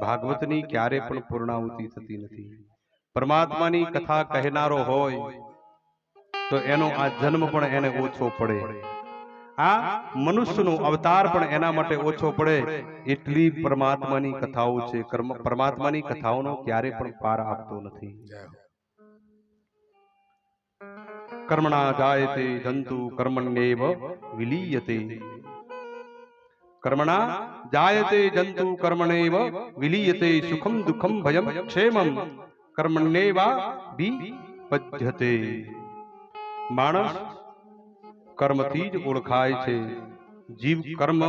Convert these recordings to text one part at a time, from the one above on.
ભાગવતની ક્યારે પણ પૂર્ણાહુતિ થતી નથી. પરમાત્માની કથા કહેનારો હોય તો એનો આ જન્મ પણ એને ઓછો પડે. આ મનુષ્યનો અવતાર પણ એના માટે ઓછો પડે. એટલી પરમાત્માની કથાઓ છે. પરમાત્માની કથાઓનો ક્યારે પણ પાર આપતો નથી. કર્મણા જાયતે જંતુ કર્મણ્યેવ વિલીયતે. કર્મણા જાયતે જંતુ કર્મણેવ વિલીયતે સુખમ દુઃખમ ભયમ ક્ષેમમ કર્મણ્યેવા વિપજ્યતે માણસ કર્મથી જ ઓળખાય છે જીવ કર્મ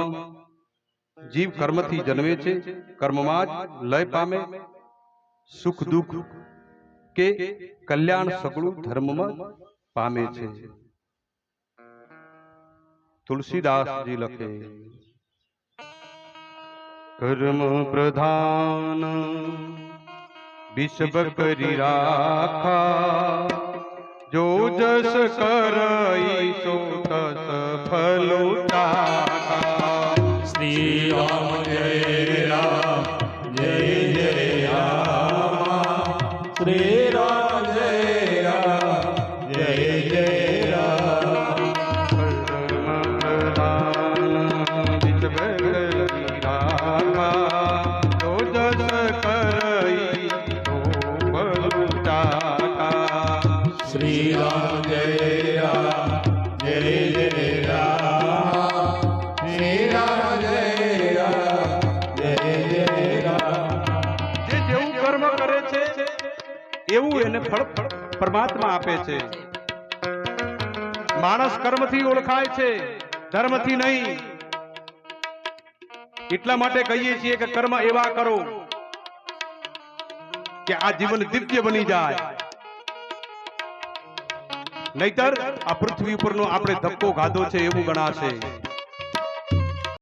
જીવ કર્મથી જન્મે છે કર્મમાં જ લય પામે સુખ દુઃખ કે કલ્યાણ સગળું ધર્મમાં જ પામે છે તુલસીદાસજી લખે કર્મ પ્રધાન વિશ્વ કરી રાખા જો જસ કરઈ સો તસ ફલો ચાખા શ્રી રામ જય રામ જય જય રામ શ્રી રામ જય જેવું કર્મ કરે છે છે. માણસ કર્મથી ઓળખાય છે, ધર્મથી નહીં. એટલા માટે કહીએ છીએ કે કર્મ એવા કરો કે આ જીવન દિવ્ય બની જાય. નહીતર આ પૃથ્વી ઉપરનો આપણે ધક્કો ખાધો છે એવું ગણાશે.